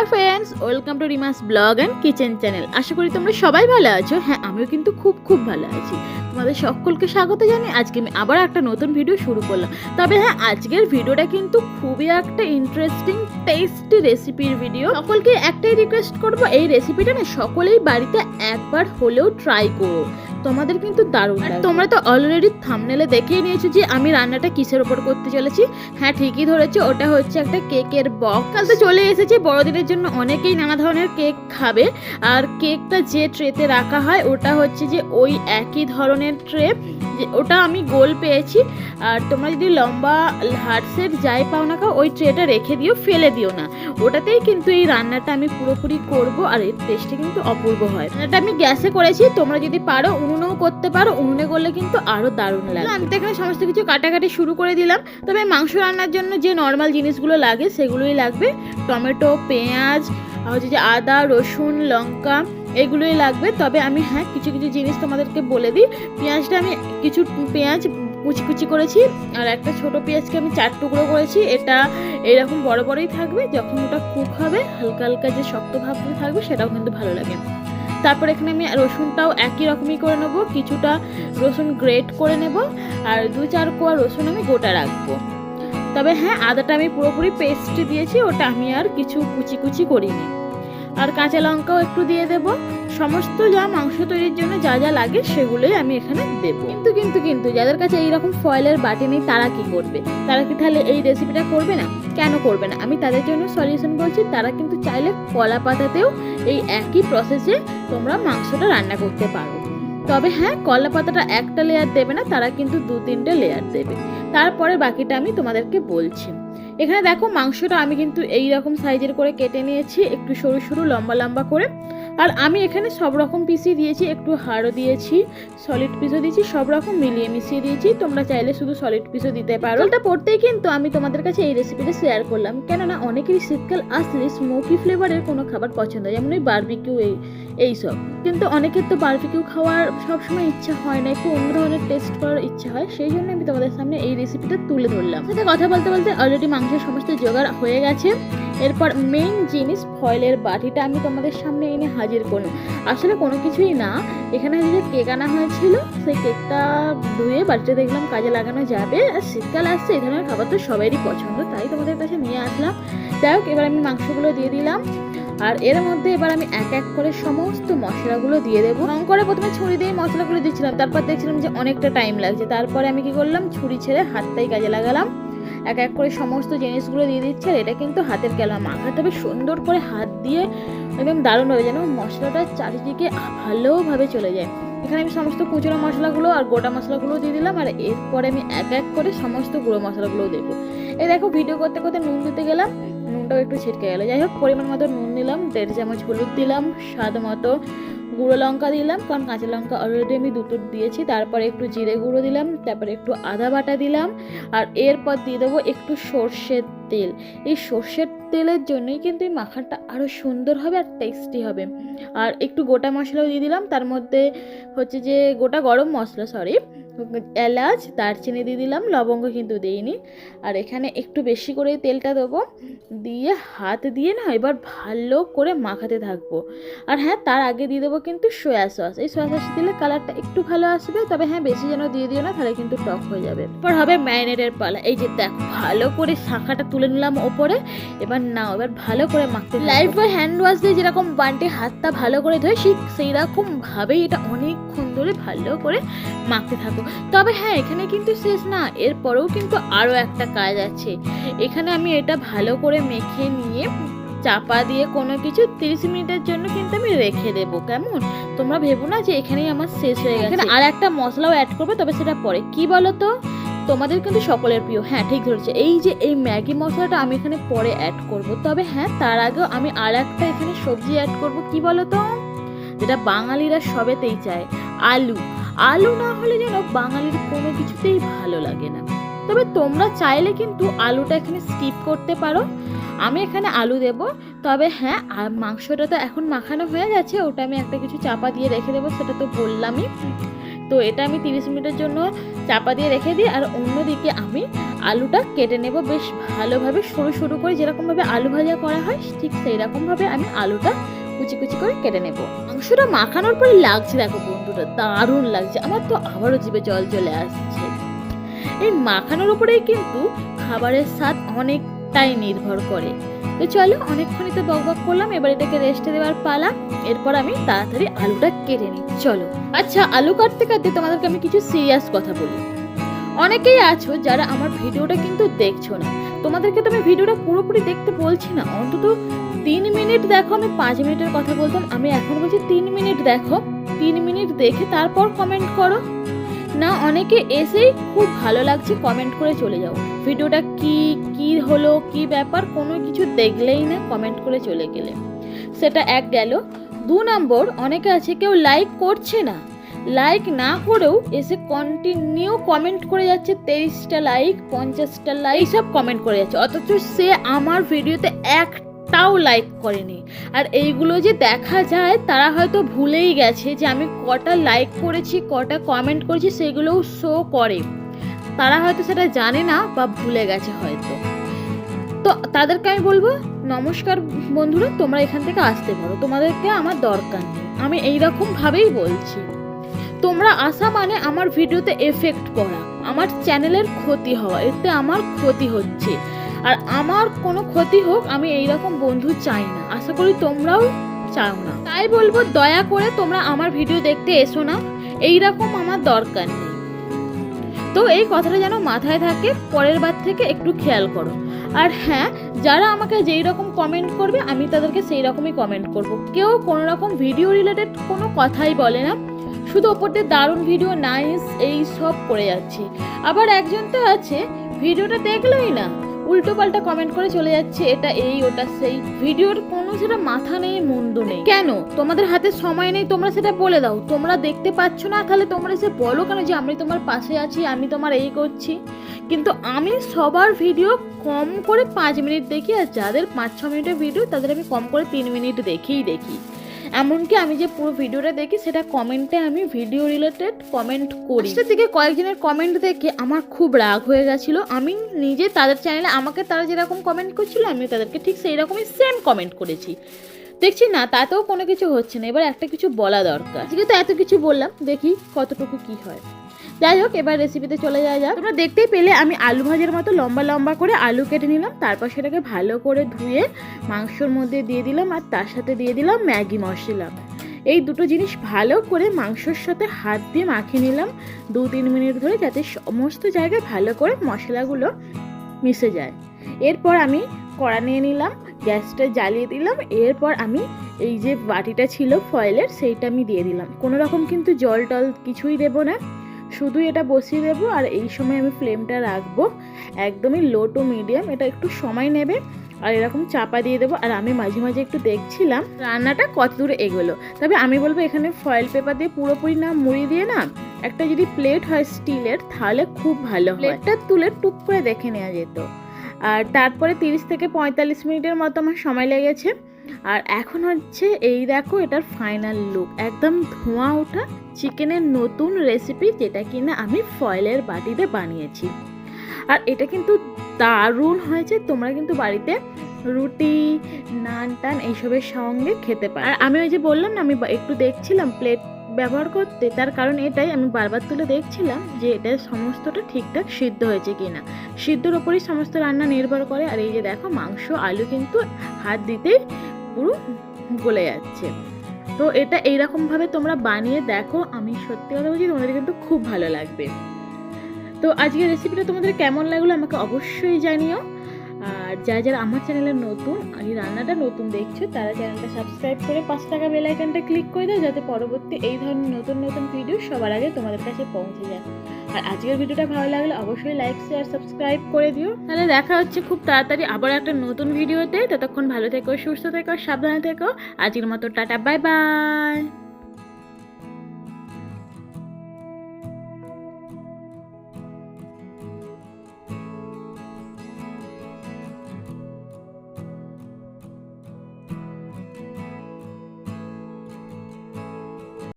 Hi friends welcome to Rima's blog and kitchen channel আশা করি তোমরা সবাই ভালো আছো। হ্যাঁ আমিও কিন্তু খুব খুব ভালো আছি। তোমাদের সকলকে স্বাগত জানাই আজকে আমি আবার একটা নতুন ভিডিও শুরু করলাম। তবে হ্যাঁ আজকের ভিডিওটা কিন্তু খুবই একটা ইন্টারেস্টিং টেস্টি রেসিপির ভিডিও সকলকে একটাই রিকোয়েস্ট করব, এই রেসিপিটা না সকলেই বাড়িতে একবার হলেও ট্রাই করো তোমাদের কিন্তু দারুণ আর তোমরা তো অলরেডি থামনেলে দেখেই নিয়েছো যে আমি রান্নাটা কিসের ওপর করতে চলেছি। হ্যাঁ ঠিকই ধরেছি ওটা হচ্ছে একটা কেকের বক্স কাল তো চলে এসেছে বড়দিনের জন্য অনেকেই নানা ধরনের কেক খাবে। আর কেকটা যে ট্রেতে রাখা হয় ওটা হচ্ছে যে ওই একই ধরনের ট্রে ওটা আমি গোল পেয়েছি। আর তোমরা যদি লম্বা হার্টসের যাই পাও না ওই ট্রেটা রেখে দিও, ফেলে দিও না। ওটাতেই কিন্তু এই রান্নাটা আমি পুরোপুরি করব, আর এর টেস্টটা কিন্তু অপূর্ব হয়। রান্নাটা আমি গ্যাসে করেছি, তোমরা যদি পারো, উনুনেও করতে পারো, উনুনে করলে কিন্তু আরও দারুণ লাগে আমি তো এখানে সমস্ত কিছু কাটাকাটি শুরু করে দিলাম। তবে মাংস রান্নার জন্য যে নর্মাল জিনিসগুলো লাগে, সেগুলোই লাগবে। টমেটো, পেঁয়াজ হচ্ছে যে আদা, রসুন, লঙ্কা এগুলোই লাগবে। তবে আমি হ্যাঁ কিছু কিছু জিনিস তোমাদেরকে বলে দিই। পেঁয়াজটা আমি কিছু পেঁয়াজ কুচি কুচি করেছি। আর একটা ছোট পেঁয়াজকে আমি চার টুকরো করেছি। এটা এরকম বড়, বড়ই থাকবে। যখন ওটা কুক হবে, হালকা হালকা যে শক্ত ভাবগুলো থাকবে, সেটাও কিন্তু ভালো লাগে। তারপর এখানে আমি রসুনটাও একই রকমই করে নেব। কিছুটা রসুন গ্রেট করে নেব। আর দু চার কোয়া রসুন আমি গোটা রাখব। তবে হ্যাঁ আদাটা আমি পুরোপুরি পেস্ট দিয়েছি। ওটা আমি আর কিছু কুচি কুচি করিনি। আর কাঁচা লঙ্কাও একটু দিয়ে দেব। সমস্ত যা মাংস তৈরির জন্য যা যা লাগে সেগুলোই আমি এখানে দেবো। কিন্তু কিন্তু কিন্তু যাদের কাছে এইরকম ফয়েলের বাটি নেই, তারা কি করবে? তারা কি তাহলে এই রেসিপিটা করবে না? কেন করবে না? আমি তাদের জন্য সলিউশন বলছি, তারা কিন্তু চাইলে কলা পাতাতেও এই একই প্রসেসে তোমরা মাংসটা রান্না করতে পারো। তবে হ্যাঁ কলা পাতাটা একটা লেয়ার দেবে না, তারা কিন্তু দু তিনটে লেয়ার দেবে। তারপরে বাকিটা আমি তোমাদেরকে বলছি। এখানে দেখো মাংসটা আমি কিন্তু এই রকম সাইজের করে কেটে নিয়েছি, একটু সরু সরু, লম্বা লম্বা করে। আর আমি এখানে সব রকম পিসই দিয়েছি, একটু হাড়ও দিয়েছি সলিড পিসও দিয়েছি সব রকম মিলিয়ে মিশিয়ে দিয়েছি। তোমরা চাইলে শুধু সলিড পিসও দিতে পারো। ওটা পড়তেই কিন্তু আমি তোমাদের কাছে এই রেসিপিটা শেয়ার করলাম। কেননা অনেকেরই শীতকাল আসলে স্মোকি ফ্লেভারের কোনো খাবার পছন্দ হয়, যেমন ওই বার্বিকিউ এই, এইসব। কিন্তু অনেকের তো বারবিকিউ খাওয়ার সবসময় ইচ্ছা হয় না, একটু অন্য ধরনের টেস্ট করার ইচ্ছা হয়, সেই জন্য আমি তোমাদের সামনে এই রেসিপিটা তুলে ধরলাম। সাথে কথা বলতে বলতে অলরেডি মাংসের সমস্ত জোগাড় হয়ে গেছে। এরপর মেইন জিনিস ফয়েলের বাটিটা আমি তোমাদের সামনে এনে হাজির করলাম। আসলে কোনো কিছুই না। এখানে যে কেক আনা হয়েছিল, সেই কেকটা ধুয়ে বাড়িতে দেখলাম কাজে লাগানো যাবে। আর শীতকাল আসছে, এই ধরনের খাবার তো সবারই পছন্দ, তাই তোমাদের কাছে নিয়ে আসলাম। যাই হোক, এবার আমি মাংসগুলো দিয়ে দিলাম। আর এর মধ্যে এবার আমি এক এক করে সমস্ত মশলাগুলো দিয়ে দেবো। রং করে প্রথমে ছুরি দিয়ে মশলাগুলো দিচ্ছিলাম। তারপর দেখছিলাম যে অনেকটা টাইম লাগছে। তারপরে আমি কি করলাম? ছুরি ছেড়ে হাতটাই কাজে লাগালাম। এক এক করে সমস্ত জিনিসগুলো দিয়ে দিচ্ছে আর এটা কিন্তু হাতের কেলা মাখাতে হবে সুন্দর করে হাত দিয়ে একদম দারুণ হবে যেন মশলাটা চারিদিকে ভালোভাবে চলে যায়। এখানে আমি সমস্ত কুচনো মশলাগুলো আর গোটা মশলাগুলো দিয়ে দিলাম আর এরপরে আমি এক এক করে সমস্ত গুঁড়ো মশলাগুলো দেবো। এই দেখো ভিডিও করতে করতে নুন দিতে গেলাম, নুনটাও একটু ছিটকে গেলো। যাই হোক, পরিমাণ মতো নুন নিলাম, দেড় চামচ হলুদ দিলাম, স্বাদ মতো গুঁড়ো লঙ্কা দিলাম, কারণ কাঁচা লঙ্কা অলরেডি আমি দুটো দিয়েছি, তারপরে একটু জিরে গুঁড়ো দিলাম, তারপরে একটু আদা বাটা দিলাম, আর এরপর দিয়ে দেবো একটু সর্ষের তেল। এই সর্ষের তেলের জন্যই কিন্তু এই মাখানটা আরও সুন্দর হবে আর টেস্টি হবে। আর একটু গোটা মশলাও দিয়ে দিলাম, তার মধ্যে হচ্ছে যে গোটা গরম মশলা সরি এলাচ, দারচিনি দিয়ে দিলাম, লবঙ্গ কিন্তু দিইনি। আর এখানে একটু বেশি করে তেলটা দেবো। দিয়ে হাত দিয়ে না এবার ভালো করে মাখাতে থাকব। আর হ্যাঁ তার আগে দিয়ে দেবো কিন্তু সয়া সস এই সয়া সস দিলে কালারটা একটু ভালো আসবে, তবে হ্যাঁ বেশি যেন দিয়ে দিও না, তাহলে কিন্তু টক হয়ে যাবে। এরপর হবে ম্যারিনেটের পালা। এই যে দেখ, ভালো করে শাখাটা তুলে নিলাম ওপরে। এবার নাও, এবার ভালো করে মাখতে লাইফ বয় হ্যান্ড ওয়াশ দিয়ে যেরকম বান্টি হাতটা ভালো করে ধোয় সেই রকম ভাবেই এটা অনেকক্ষণ ধরে ভালো করে মাখতে থাকো তবে হ্যাঁ এখানে কিন্তু শেষ না। এরপরেও কিন্তু আরও একটা কাজ আছে। এখানে আমি এটা ভালো করে মেখে নিয়ে চাপা দিয়ে কোনো কিছু তিরিশ মিনিটের জন্য কিন্তু আমি রেখে দেবো। কেমন? তোমরা ভেবো না যে এখানেই আমার শেষ হয়ে গেছে। আর একটা মশলাও অ্যাড করবে তবে সেটা পরে। কি বলো তো তোমাদের কিন্তু সকলের প্রিয়। হ্যাঁ ঠিক ধরেছে। এই যে এই ম্যাগি মশলাটা আমি এখানে পরে অ্যাড করব। তবে হ্যাঁ তার আগেও আমি আর একটা এখানে সবজি অ্যাড করব। কি বলো তো যেটা বাঙালিরা সবেতেই চায়। আলু। আলু না হলে যেন বাঙালির কোনো কিছুতেই ভালো লাগে না। তবে তোমরা চাইলে কিন্তু আলুটা এখানে স্কিপ করতে পারো। আমি এখানে আলু দেব। তবে হ্যাঁ মাংসটা তো এখন মাখানো হয়ে গেছে, ওটা আমি একটা কিছু চাপা দিয়ে রেখে দেবো, সেটা তো বললামই। তো এটা আমি তিরিশ মিনিটের জন্য চাপা দিয়ে রেখে দিই, আর অন্যদিকে আমি আলুটা কেটে নেব বেশ ভালোভাবে, সরু সরু করে যেরকমভাবে আলু ভাজা করা হয়, ঠিক সেই রকমভাবে আমি আলুটা কুচি কুচি করে কেটে নেব। মাংসটা মাখানোর পরে লাগছে দেখো বন্ধুরা, দারুণ লাগছে। আমার তো আবারও জিভে জল চলে আসছে। এই মাখানোর উপরেই কিন্তু খাবারের স্বাদ অনেকটাই নির্ভর করে। তো চলো অনেকক্ষণই তো বক বক করলাম, এবার এটাকে রেস্টে দেওয়ার পালা। এরপর আমি তাড়াতাড়ি আলুটা কেটে নিই। চলো। আচ্ছা আলু কাটতে কাটতে তোমাদেরকে আমি কিছু সিরিয়াস কথা বলি। অনেকেই আছো যারা আমার ভিডিওটা কিন্তু দেখছ না। তোমাদেরকে তো আমি ভিডিওটা পুরোপুরি দেখতে বলছি না, অন্তত তিন মিনিট দেখো, আমি পাঁচ মিনিটের কথা বলতাম, আমি এখন বলছি তিন মিনিট দেখো, তিন মিনিট দেখে তারপর কমেন্ট করো। না, অনেকে এসেই খুব ভালো লাগছে কমেন্ট করে চলে যাও। ভিডিওটা কি কি হলো, কি ব্যাপার, কোনো কিছু দেখলেই না কমেন্ট করে চলে গেলে। সেটা এক গেল। দু নম্বর, অনেকে আছে কেউ লাইক করছে না। লাইক না করেও এসে কন্টিনিউ কমেন্ট করে যাচ্ছে, তেইশটা লাইক পঞ্চাশটা লাইক সব কমেন্ট করে যাচ্ছে। অথচ সে আমার ভিডিওতে একটাও লাইক করেনি। আর এইগুলো যে দেখা যায়, তারা হয়তো ভুলেই গেছে যে আমি কটা লাইক করেছি, কটা কমেন্ট করেছি, সেগুলোও শো করে। তারা হয়তো সেটা জানে না বা ভুলে গেছে হয়তো। তো তাদেরকে আমি বলব, নমস্কার বন্ধুরা, তোমরা এখান থেকে আসতে পারো। তোমাদেরকে আমার দরকার নেই। আমি এইরকমভাবেই বলছি। তোমরা আসা মানে আমার ভিডিওতে এফেক্ট করা আমার চ্যানেলের ক্ষতি হওয়া। এতে আমার ক্ষতি হচ্ছে। আর আমার কোনো ক্ষতি হোক, আমি এইরকম বন্ধু চাই না। আশা করি তোমরাও চাও না। তাই বলব, দয়া করে তোমরা আমার ভিডিও দেখতে এসো না। এইরকম আমার দরকার নেই। তো এই কথাটা যেন মাথায় থাকে, পরের বার থেকে একটু খেয়াল করো। আর হ্যাঁ যারা আমাকে যেই রকম কমেন্ট করবে, আমি তাদেরকে সেই রকমই কমেন্ট করব। কেউ কোনো রকম ভিডিও রিলেটেড কোনো কথাই বলে না। শুধু ওপর দিয়ে দারুণ ভিডিও নাইস এই সব করে যাচ্ছে। আবার একজন তো আছে ভিডিওটা দেখলোই না। উল্টো পাল্টা কমেন্ট করে চলে যাচ্ছে, এটা এই, ওটা সেই। ভিডিওর কোনো সেটা মাথা নেই, মন্দ নেই। কেন? তোমাদের হাতে সময় নেই, তোমরা সেটা বলে দাও। তোমরা দেখতে পাচ্ছ না তাহলে তোমরা এসে বলো কেন যে আমি তোমার পাশে আছি, আমি তোমার এই করছি। কিন্তু আমি সবার ভিডিও কম করে পাঁচ মিনিট দেখি, আর যাদের পাঁচ ছ মিনিটের ভিডিও, তাদের আমি কম করে তিন মিনিট দেখেই দেখি। এমনকি আমি যে পুরো ভিডিওটা দেখি সেটা কমেন্টে আমি ভিডিও রিলেটেড কমেন্ট করি। সেটা থেকে কয়েকজনের কমেন্ট দেখে আমার খুব রাগ হয়ে গেছিল আমি নিজে তাদের চ্যানেলে আমাকে তারা যেরকম কমেন্ট করছিল আমি তাদেরকে ঠিক সেই রকমই সেম কমেন্ট করেছি। দেখছি না তাতেও কোনো কিছু হচ্ছে না। এবার একটা কিছু বলা দরকার। আজকে তো এত কিছু বললাম দেখি কতটুকু কি হয়। যাই হোক, এবার রেসিপিতে চলে যাওয়া যাক। তোমরা দেখতেই পেলে, আমি আলু ভাজার মতো লম্বা লম্বা করে আলু কেটে নিলাম, তারপর সেটাকে ভালো করে ধুয়ে মাংসর মধ্যে দিয়ে দিলাম, আর তার সাথে দিয়ে দিলাম ম্যাগি মশলা। এই দুটো জিনিস ভালো করে মাংসর সাথে হাত দিয়ে মাখিয়ে নিলাম, দু তিন মিনিট ধরে যাতে সমস্ত জায়গায় ভালো করে মশলাগুলো মিশে যায়। এরপর আমি কড়া নিয়ে নিলাম, গ্যাসটা জ্বালিয়ে দিলাম, এরপর আমি এই যে বাটিটা ছিল ফয়েলের সেইটা আমি দিয়ে দিলাম। কোনো রকম কিন্তু জল টল কিছুই দেবো না। শুধু এটা বসিয়ে দেবো আর এই সময় আমি ফ্লেমটা রাখব একদমই লো টু মিডিয়াম এটা একটু সময় নেবে। আর এরকম চাপা দিয়ে দেবো। আর আমি মাঝে মাঝে একটু দেখছিলাম, রান্নাটা কত দূরে এগোলো। তবে আমি বলব এখানে ফয়েল পেপার দিয়ে পুরোপুরি না মুড়ি দিয়ে না, একটা যদি প্লেট হয় স্টিলের, তাহলে খুব ভালো হয়। প্লেটটা তুলে টুক করে দেখে নেওয়া যেত। আর তারপরে তিরিশ থেকে পঁয়তাল্লিশ মিনিটের মতো আমার সময় লেগেছে। আর এখন হচ্ছে এই দেখো এটার ফাইনাল লুক একদম ধোঁয়া ওঠা। চিকেনের নতুন রেসিপি যেটা কিনা আমি ফয়েলের বাটিতে বানিয়েছি। আর এটা কিন্তু দারুণ হয়েছে, তোমরা কিন্তু বাড়িতে রুটি নান টান এইসবের সঙ্গে খেতে পারো। আর আমি ওই যে বললাম না, আমি একটু দেখছিলাম প্লেট ব্যবহার করতে, তার কারণ এটাই আমি বারবার তুলে দেখছিলাম যে এটা সমস্তটা ঠিকঠাক সিদ্ধ হয়েছে কিনা। সিদ্ধর ওপরই সমস্ত রান্না নির্ভর করে, আর এই যে দেখো মাংস, আলু কিন্তু হাত দিতেই পুরো গলে যাচ্ছে। তো এটা এইরকমভাবে তোমরা বানিয়ে দেখো, আমি সত্যি কথা বলছি, তোমাদের কিন্তু খুব ভালো লাগবে। তো আজকের রেসিপিটা তোমাদের কেমন লাগল আমাকে অবশ্যই জানিও। আর যারা যারা আমার চ্যানেলে নতুন এই রান্নাটা নতুন দেখছ, তারা চ্যানেলটা সাবস্ক্রাইব করে পাঁচ টাকা বেল আইকনটা ক্লিক করে দাও, যাতে পরবর্তী এই ধরনের নতুন নতুন ভিডিও সবার আগে তোমাদের কাছে পৌঁছে যায়। আর আজকের ভিডিওটা ভালো লাগলে অবশ্যই লাইক শেয়ার সাবস্ক্রাইব করে দিও। তাহলে দেখা হচ্ছে খুব তাড়াতাড়ি আবার একটা নতুন ভিডিওতে। ততক্ষণ ভালো থেকো, সুস্থ থেকো, সাবধানে থেকো। আজকের মতো টাটা বাই বাই